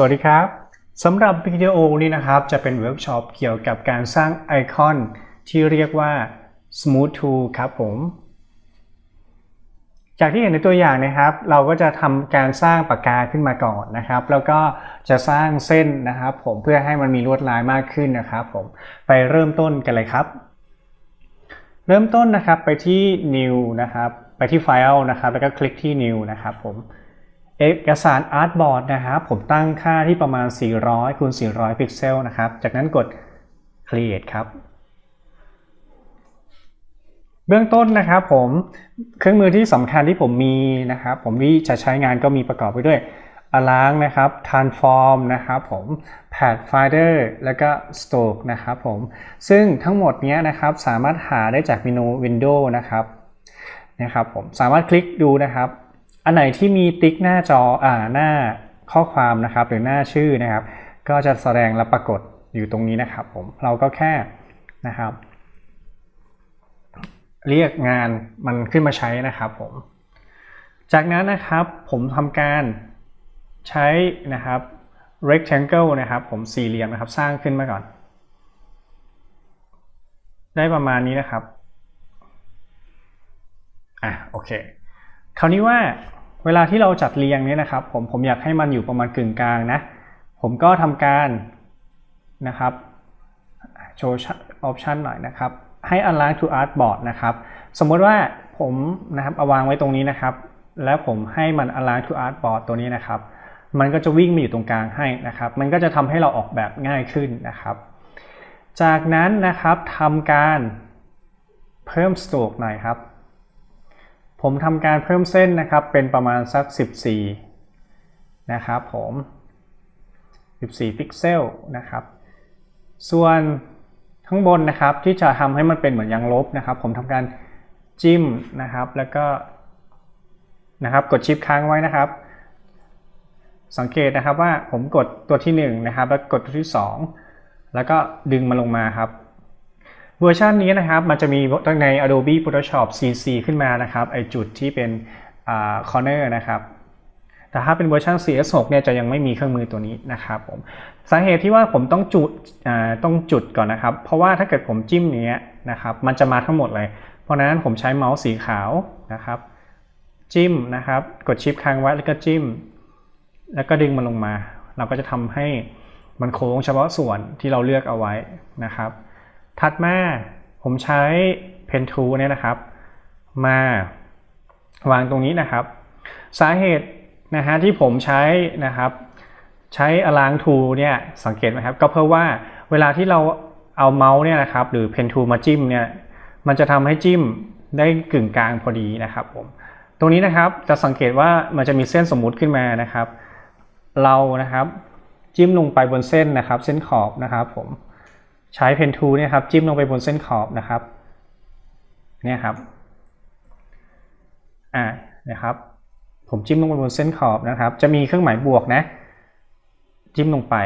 สวัสดีครับสำหรับวิดีโอนี้นะครับจะเป็นเวิร์กช็อปเกี่ยวกับการสร้างไอคอนที่เรียกว่า Smooth Tool ครับผม จากที่เห็นในตัวอย่างนะครับ เราก็จะทำการสร้างปากกาขึ้นมาก่อนนะครับ แล้วก็จะสร้างเส้นนะครับ ผมเพื่อให้มันมีลวดลายมากขึ้นนะครับผมไปเริ่มต้นกันเลยครับ เริ่มต้นนะครับไปที่ New นะครับ ไปที่ File นะครับ แล้วก็คลิกที่ New นะครับผม เอกสาร Artboard นะครับผมตั้งค่าที่ประมาณ 400คูณ400 พิกเซลนะครับ จากนั้นกด Create ครับ เบื้องต้นนะครับผมเครื่องมือที่สำคัญที่ผมมีนะครับ ผมที่จะใช้งานก็มีประกอบไปด้วย Align นะครับ Transform นะครับผม Pathfinder แล้วก็ Stroke นะครับผม ซึ่งทั้งหมดนี้นะครับสามารถหาได้จากเมนู window นะครับนะครับผมสามารถคลิกดูนะครับ อันไหนที่มีติ๊กหน้าจออ่าหน้าข้อความนะครับ หรือหน้าชื่อนะครับ ก็จะแสดงและปรากฏอยู่ตรงนี้นะครับผมเราก็แค่นะครับ เรียกงานมันขึ้นมาใช้นะครับผมจากนั้นนะครับผมทำการใช้นะครับ rectangle นะครับ ผมสี่เหลี่ยมนะครับสร้างขึ้นมาก่อน ได้ประมาณนี้นะครับอะโอเค คราวนี้ว่า เวลาที่เราจัดเรียงเนี่ยนะครับ ผมผมอยากให้มันอยู่ประมาณกึ่งกลางนะ ผมก็ทำการนะครับโชว์ออปชันหน่อยนะครับ ให้ align to artboard นะครับ สมมติว่าผมนะครับเอาวางไว้ตรงนี้นะครับ แล้วผมให้มัน align to artboard ตัวนี้นะครับ มันก็จะวิ่งมาอยู่ตรงกลางให้นะครับ มันก็จะทำให้เราออกแบบง่ายขึ้นนะครับ จากนั้นนะครับทำการเพิ่ม stroke หน่อยครับ ผมทำการเพิ่มเส้นนะครับเป็นประมาณสัก 14 นะครับผม 14 พิกเซลนะครับ ส่วนข้างบนนะครับที่จะทำให้มันเป็นเหมือนยางลบนะครับ ผมทำการจิ้มนะครับแล้วก็นะครับกดชิปค้างไว้นะครับ สังเกตนะครับว่าผมกดตัวที่1นะครับแล้วกดตัวที่ 2 แล้วก็ดึงมาลงมาครับ เวอร์ชันนี้นะครับมันจะมีใน Adobe Photoshop CC ขึ้นมานะครับไอจุดที่เป็น corner นะครับแต่ถ้าเป็นเวอร์ชัน CS6 เนี่ยจะยังไม่มีเครื่องมือตัวนี้นะครับผมสาเหตุที่ว่าผมต้องจุดต้องจุดก่อนนะครับ เพราะว่าถ้าเกิดผมจิ้มอย่างเงี้ยนะครับมันจะมาทั้งหมดเลย เพราะนั้นผมใช้เมาส์สีขาวนะครับ จิ้มนะครับกดชิปค้างไว้แล้วก็จิ้ม แล้วก็ดึงมันลงมา เราก็จะทำให้มันโค้งเฉพาะส่วนที่เราเลือกเอาไว้นะครับ ถัดมาผมใช้ Pen Tool เนี่ยนะครับ มาวางตรงนี้นะครับ สาเหตุนะฮะที่ผมใช้นะครับใช้อลางทูเนี่ยสังเกตไหมครับ ก็เพราะว่าเวลาที่เราเอาเมาส์เนี่ยนะครับหรือเพนทูมาจิ้มเนี่ยมันจะทำให้จิ้มได้กึ่งกลางพอดีนะครับผมตรงนี้นะครับจะสังเกตว่ามันจะมีเส้นสมมุติขึ้นมานะครับ เรานะครับจิ้มลงไปบนเส้นนะครับ เส้นขอบนะครับผม ใช้เพนทูเนี่ยครับจิ้มลงไปบนเส้นขอบนะครับเนี่ยครับอ่านะครับ ผมจิ้มลงไปบนเส้นขอบนะครับ จะมีเครื่องหมายบวกนะจิ้มลงไป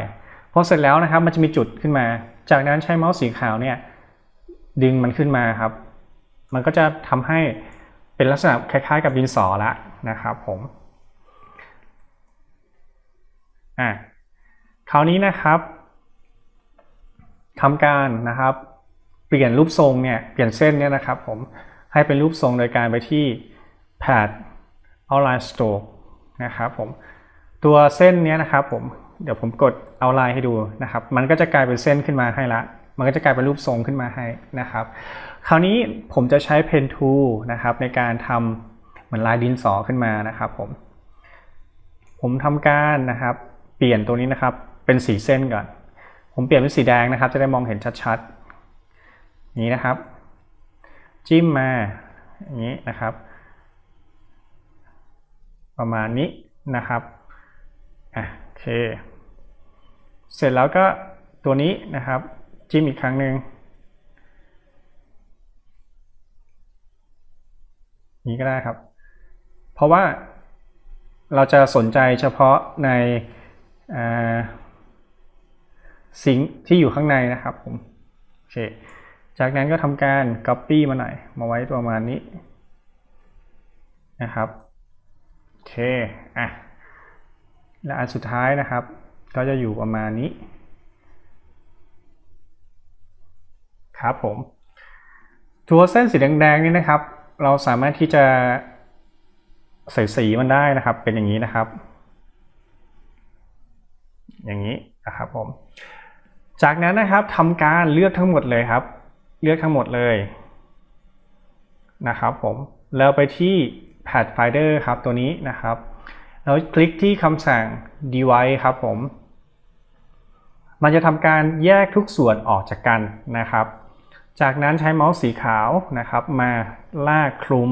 พอเสร็จแล้วนะครับมันจะมีจุดขึ้นมา จากนั้นใช้เมาส์สีขาวเนี่ยดึงมันขึ้นมาครับ มันก็จะทำให้เป็นลักษณะคล้ายๆ กับดินสอละนะครับผมอะคราวนี้นะครับ ทำการนะครับ เปลี่ยนรูปทรงเนี่ยเปลี่ยนเส้นเนี่ยนะครับผมให้เป็นรูปทรงโดยการไปที่ Pad Outline Stroke นะครับผมตัวเส้นเนี้ยนะครับผมเดี๋ยวผมกดเอาไลน์ให้ดูนะครับ มันก็จะกลายเป็นเส้นขึ้นมาให้ละมันก็จะกลายเป็นรูปทรงขึ้นมาให้นะครับ คราวนี้ผมจะใช้เพนทูนะครับในการทำเหมือนลายดินสอขึ้นมานะครับผมผมทำการนะครับ เปลี่ยนตัวนี้นะครับเป็นสีเส้นก่อน ผมเปลี่ยนเป็นสีแดงนะครับ จะได้มองเห็นชัดๆ นี้นะครับ จิ้มมาอย่างนี้นะครับ ประมาณนี้นะครับอะโอเค เสร็จแล้วก็ตัวนี้นะครับ จิ้มอีกครั้งหนึ่งนี้ก็ได้ครับ เพราะว่าเราจะสนใจเฉพาะใน สิงที่อยู่ข้างในนะครับผมโอเคจากนั้นก็ทำการ Copy มาหน่อย มาไว้ประมาณนี้นะครับโอเคอะและอันสุดท้ายนะครับ ก็จะอยู่ประมาณนี้ ครับผมตัวเส้นสีแดงๆนี่นะครับ เราสามารถที่จะใส่สีมันได้นะครับ เป็นอย่างนี้นะครับ อย่างนี้นะครับผม จากนั้นนะครับทำการเลือกทั้งหมดเลยครับ เลือกทั้งหมดเลยนะครับผมแล้วไปที่ Pathfinder ครับตัวนี้นะครับ แล้วคลิกที่คำสั่ง device ครับผม มันจะทำการแยกทุกส่วนออกจากกันนะครับ จากนั้นใช้เมาส์สีขาวนะครับ มาลากคลุม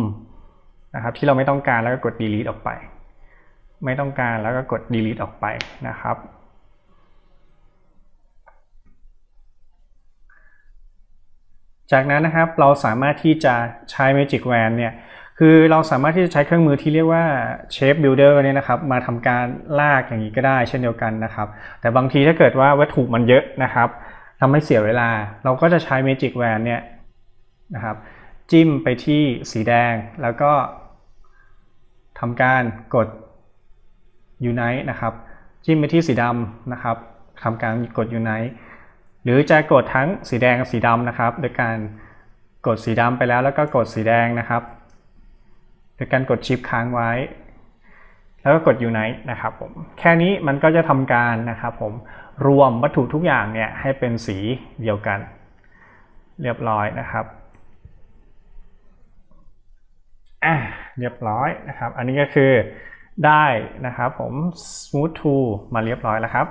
นะครับ ที่เราไม่ต้องการแล้วก็กด delete ออกไป ไม่ต้องการแล้วก็กด delete ออกไปนะครับ จากนั้นนะครับเราสามารถที่จะใช้ Magic Wand เนี่ยคือเราสามารถที่จะใช้เครื่องมือที่เรียกว่า Shape Builder เนี่ยนะครับมาทำการลากอย่างนี้ก็ได้เช่นเดียวกันนะครับ แต่บางทีถ้าเกิดว่าวัตถุมันเยอะนะครับทำให้เสียเวลา เราก็จะใช้ Magic Wand เนี่ยนะครับจิ้มไปที่สีแดงแล้วก็ทำการกด Unite นะครับ จิ้มไปที่สีดำนะครับทำการกด Unite หรือจะกดทั้งสีแดงกับสีดำนะครับ โดยการกดสีดำไปแล้วแล้วก็กดสีแดงนะครับ โดยการกดชิปค้างไว้ แล้วก็กด Unite นะครับผม แค่นี้มันก็จะทำการนะครับผมรวมวัตถุทุกอย่างเนี่ยให้เป็นสีเดียวกัน เรียบร้อยนะครับอะเรียบร้อยนะครับ อันนี้ก็คือได้นะครับผม Smooth Tool มาเรียบร้อยแล้วครับ